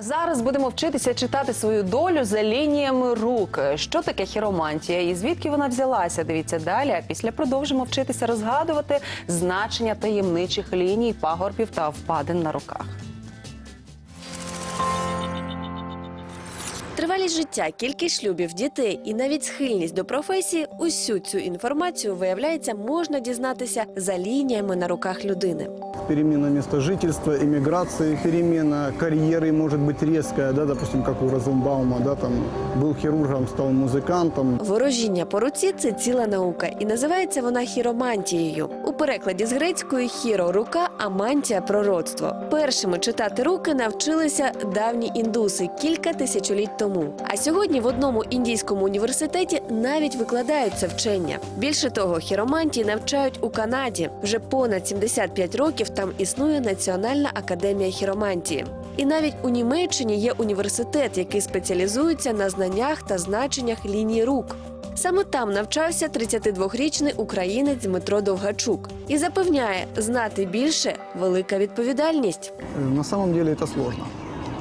А зараз будемо вчитися читати свою долю за лініями рук. Що таке хіромантія і звідки вона взялася? Дивіться далі. А після продовжимо вчитися розгадувати значення таємничих ліній, пагорбів та впадин на руках. Тривалість життя, кількість шлюбів, дітей і навіть схильність до професії усю цю інформацію виявляється можна дізнатися за лініями на руках людини Перемена места жительства, иммиграции, перемена карьеры может быть резкая, да, допустим, как у Розенбаума, да, там был хирургом, стал музыкантом. Ворожіння по руці це ціла наука, і називається вона хіромантією. У перекладі з грецької хіро рука, а мантія пророцтво. Першими читати руки навчилися давні індуси кілька тисячоліть тому. А сьогодні в одному індійському університеті навіть викладають це вчення. Більше того, хіромантії навчають у Канаді. Вже понад 75 років там існує Національна академія хіромантії. І навіть у Німеччині є університет, який спеціалізується на знаннях та значеннях ліній рук. Саме там навчався 32-річний українець Дмитро Довгачук і запевняє, знати більше велика відповідальність. Э, На самом деле это сложно.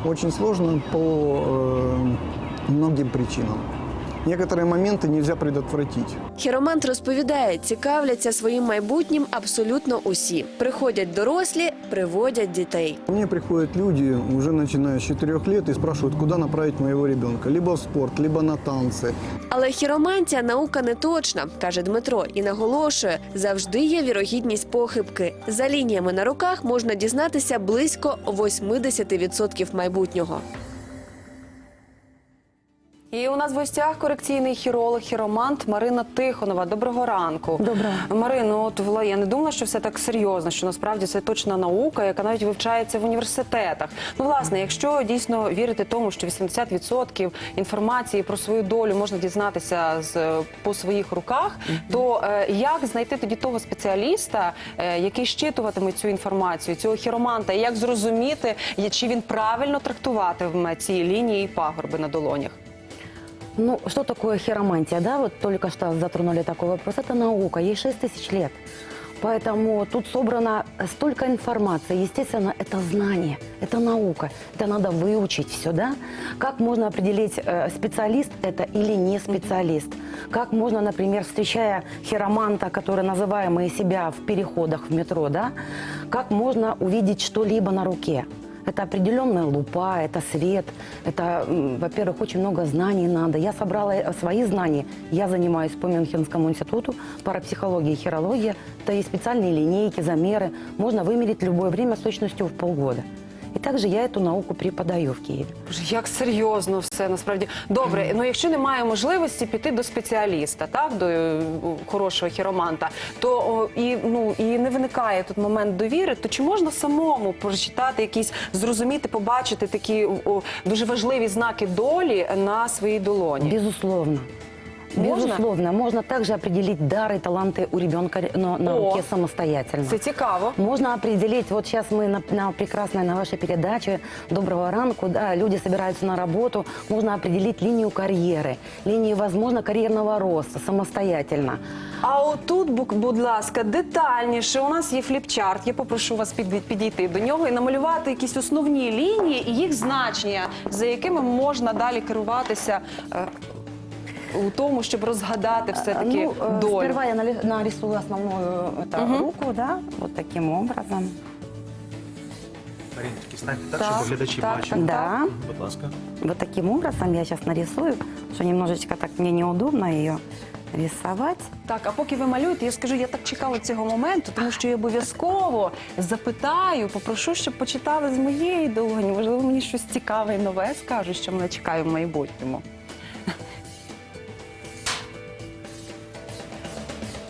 Очень сложно по э, многим причинам. Некоторые моменты нельзя предотвратить. Хіромант розповідає, цікавляться своїм майбутнім абсолютно усі. Приходять дорослі, приводять дітей. Ко мне приходят люди, уже начиная с 4 лет, и спрашивают, куда направить моего ребенка. Либо в спорт, либо на танцы. Але хіромантія наука не точна, каже Дмитро, і наголошує, завжди є вірогідність похибки. За лініями на руках можна дізнатися близько 80% майбутнього. І у нас в гостях корекційний хіролог, хіромант Марина Тихонова. Доброго ранку. Доброго. Марино, от Вла, я не думала, що все так серйозно, що насправді це точна наука, яка навіть вивчається в університетах. Ну, власне, якщо дійсно вірити тому, що 80% інформації про свою долю можна дізнатися з по своїх руках, то е, як знайти тоді того спеціаліста, е, який щитуватиме цю інформацію, цього хіроманта, і як зрозуміти, чи він правильно трактуватиме ці лінії і пагорби на долонях? Ну, что такое хиромантия, да? Вот только что затронули такой вопрос. Это наука, ей 6 тысяч лет. Поэтому тут собрано столько информации. Естественно, это знание, это наука. Это надо выучить все, да? Как можно определить, э, специалист это или не специалист? Как можно, например, встречая хироманта, который называемый себя в переходах в метро, да? Как можно увидеть что-либо на руке? Это определенная лупа, это свет, это, м, во-первых, очень много знаний надо. Я собрала э, свои знания. Я занимаюсь по Мюнхенскому институту парапсихологии и хирологии. Это и специальные линейки, замеры. Можно вымерить любое время с точностью в полгода. И также я эту науку преподаю в. Боже, як серйозно все насправді добре. Ну якщо немає можливості піти до спеціаліста, так до е, хорошого хіроманта, то о, і ну і не виникає тут момент довіри. То чи можна самому прочитати якісь, зрозуміти, побачити такі о, дуже важливі знаки долі на своїй долоні? Безусловно. Можно? Безусловно. Можно также определить дары и таланты у ребенка на, на О. руке самостоятельно. Це цікаво. Можно определить, вот сейчас мы на, на прекрасной на вашей передаче «Доброго ранку», да, люди собираются на работу, можно определить линию карьеры, линию, возможно, карьерного роста самостоятельно. А отут, бу- будь ласка, детальніше. У нас є фліпчарт. Я попрошу вас під- підійти до нього і намалювати якісь основні лінії і їх значення, за якими можна далі керуватися. е, у тому, щоб розгадати все-таки ну, э, долю. Сперва я нарисую основную это, руку, да, вот таким образом. Маріночки, станьте так, Так, щоб глядачі так, бачили. Да, Будь ласка. вот таким образом я сейчас нарисую, что немножечко так мне неудобно ее рисовать. Так, а поки ви малюєте, я скажу, я так чекала цього моменту, тому що я обов'язково запитаю, попрошу, щоб почитали з моєї долоні. Можливо, мені щось цікаве і нове скажуть, що мене чекає в майбутньому.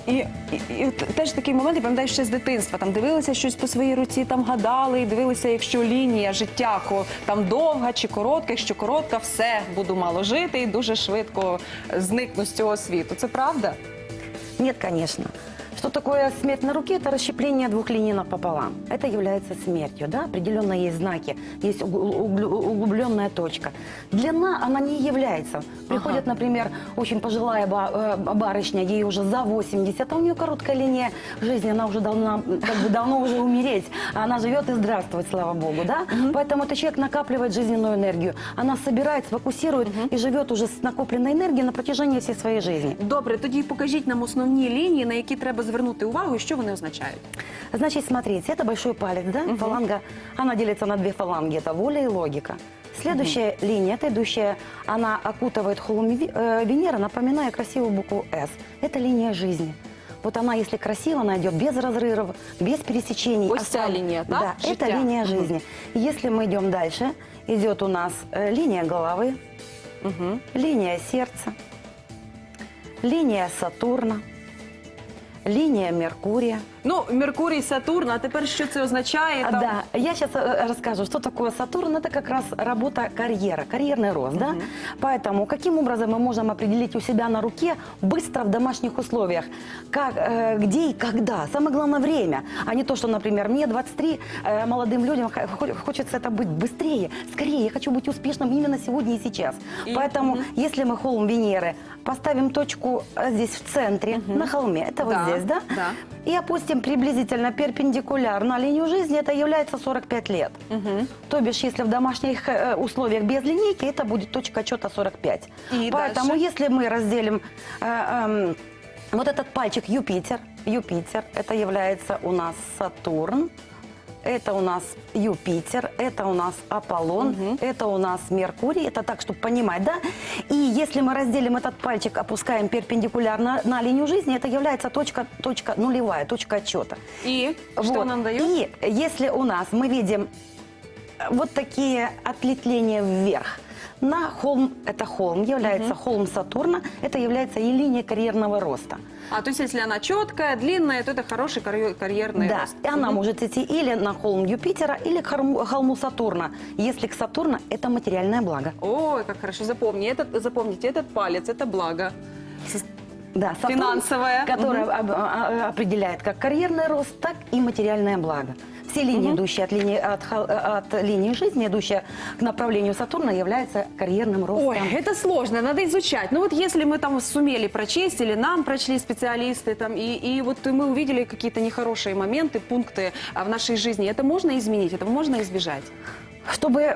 І, і, і теж такий момент, я пам'ятаю ще з дитинства. Там дивилися щось по своїй руці, там гадали, і дивилися, якщо лінія життя ко- там довга чи коротка, якщо коротка, все буду мало жити і дуже швидко зникну з цього світу. Це правда? Нет, конечно. Что такое смерть на руке? Это расщепление двух линий напополам. Это является смертью, да? Определенно есть знаки, есть угл- углю- углубленная точка. Длина, она не является. Приходит, например, очень пожилая ба- э, барышня, ей уже за 80, а у нее короткая линия жизни, она уже должна как бы давно уже умереть, а она живет и здравствует, слава богу, да? Поэтому этот человек накапливает жизненную энергию. Она собирает, сфокусирует и живет уже с накопленной энергией на протяжении всей своей жизни. Добре, тоді покажіть нам основні лінії, на які треба звернути увагу і що вони означають. Значит, смотрите, это большой палец, да? Фаланга, она делится на две фаланги, это воля и логика. Следующая линия, это идущая, она окутывает холм Ви- э, Венеры, напоминая красивую букву «С». Это линия жизни. Вот она, если красиво, она идет без разрывов, без пересечений. Ось ця Остав- лінія, так? Да, Життя. это линия Мгм. жизни. Если мы идем дальше, идет у нас э, линия головы, линия сердца, линия Сатурна, линия Меркурия, Ну, Меркурій, Сатурн, а тепер що це означає? А, Там? Да, я сейчас расскажу, что такое Сатурн. Это как раз работа карьера, карьерный рост, да? Поэтому каким образом мы можем определить у себя на руке быстро в домашних условиях, как, э, где и когда. Самое главное время, а не то, что, например, мне 23, э, молодым людям хочется это быть быстрее, скорее. Я хочу быть успешным именно сегодня и сейчас. Поэтому, если мы холм Венеры поставим точку э, здесь в центре, на холме, это вот Да, здесь, да? да. и опустим приблизительно перпендикулярно линию жизни, это является 45 лет. То бишь, если в домашних э, условиях без линейки, это будет точка отчета 45. И Поэтому, дальше? если мы разделим э, эм, вот этот пальчик Юпитер, Юпитер, это является у нас Сатурн, это у нас Юпитер, это у нас Аполлон, это у нас Меркурий. Это так, чтобы понимать, да? И если мы разделим этот пальчик, опускаем перпендикулярно на линию жизни, это является точка, точка нулевая, точка отчета. Що Вот. нам дає? И если у нас мы видим вот такие отлетления вверх, на холм, это холм, является холм Сатурна, это является и линия карьерного роста. А то есть, если она четкая, длинная, то это хороший карьер- карьерный да, рост. и она Мгм. может идти или на холм Юпитера, или к холму, холму Сатурна. Если к Сатурна, это материальное благо. Ой, как хорошо. Запомни, этот, запомните, этот палец, это благо. Да, Сатурн, Финансовое. которое об- а- а- определяет как карьерный рост, так и материальное благо. Все линии, идущие от линии, от, хол- от линии жизни, идущие к направлению Сатурна, являются карьерным ростом. Ой, это сложно, надо изучать. Ну вот если мы там сумели прочесть, или нам прочли специалисты, там, и, и вот мы увидели какие-то нехорошие моменты, пункты а, в нашей жизни, это можно изменить, этого можно избежать? Чтобы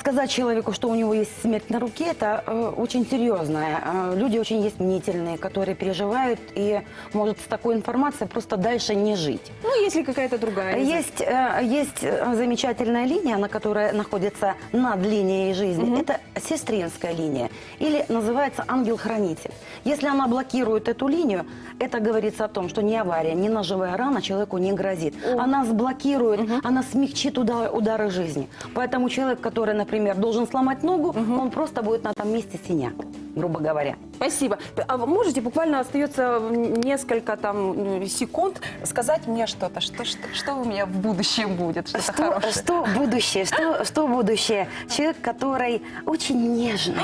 сказать человеку, что у него есть смерть на руке, это э, очень серьезно. Э, люди очень есть мнительные, которые переживают и может с такой информацией просто дальше не жить. Ну, если какая-то другая. Есть, э, есть замечательная линия, она которая находится над линией жизни. Это сестринская линия. Или называется ангел-хранитель. Если она блокирует эту линию, это говорится о том, что ни авария, ни ножевая рана человеку не грозит. Она сблокирует, она смягчит уда- удары жизни. Поэтому человек, который, например, должен сломать ногу, он просто будет на том месте синяк, грубо говоря. Спасибо. А вы можете буквально остается несколько там ну, секунд сказать мне что-то, что, что, что у меня в будущем будет, что-то Что, хорошее. что будущее? Что, что будущее? Человек, который очень нежный.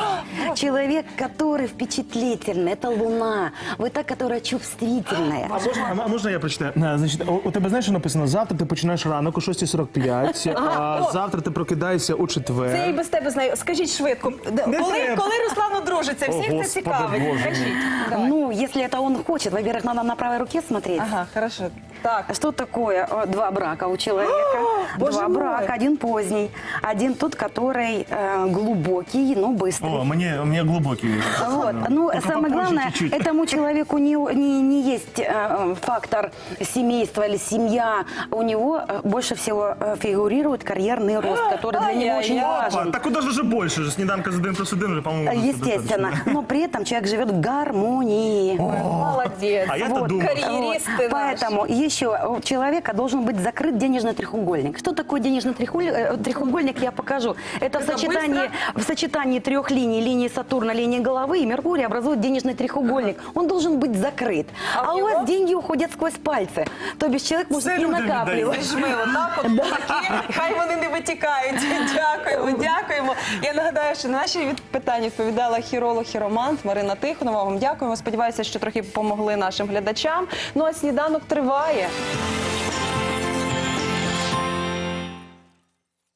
Человек, который впечатлительный. Это луна. Вы та, которая чувствительная. А можна, а можна я прочитаю? Е, Значить, у, у тебе знаєш, що написано? Завтра ти починаєш ранок о 6.45, а о. завтра ти прокидаєшся у четвер. Це і без тебе знаю. Скажіть швидко, де- Не коли, треба. коли Руслан одружиться, О, всіх це Господи цікавить. Боже мій. Кажіть. Давай. Ну, если это он хочет, во-первых, надо на правой руке смотреть. Ага, хорошо. Так. Что такое э, два брака у человека? Боже два мой. брака, один поздний, один тот, который э, глубокий, но быстрый. О, мені, мені глибокий. Вот. Ну, Только самое попозже главное, чуть-чуть. этому человеку не, не, не есть э, фактор семейства или семья. У него э, больше всего э, фигурирует карьерный рост, который для него очень Ай-яй-яй. важен. Так куда же вже більше? Же сніданка з один плюс один вже, по-моему, уже Естественно. достаточно. Но при этом человек живет в гармонии. Молодец. А я-то Вот. думав. Карьеристы Вот. наши. Поэтому еще у человека должен быть закрыт денежный треугольник. Что такое денежный треуголь- э, треугольник, я покажу. Это в сочетании, в сочетании трех линий, линии Сатурна, линии головы и Меркурия образует денежный треугольник. Он должен быть закрыт. А А, в у него? вас деньги уходят сквозь пальцы. То бишь человек может Все и люди накапливать. Жми, отак от кулаки, хай вони не витікають. Дякуємо, дякуємо. Я нагадаю, що на наші від- питання відповідала хіролог-хіромант Марина Тихонова. Вам дякуємо. Сподіваюся, що трохи допомогли нашим глядачам. Ну а сніданок триває. here.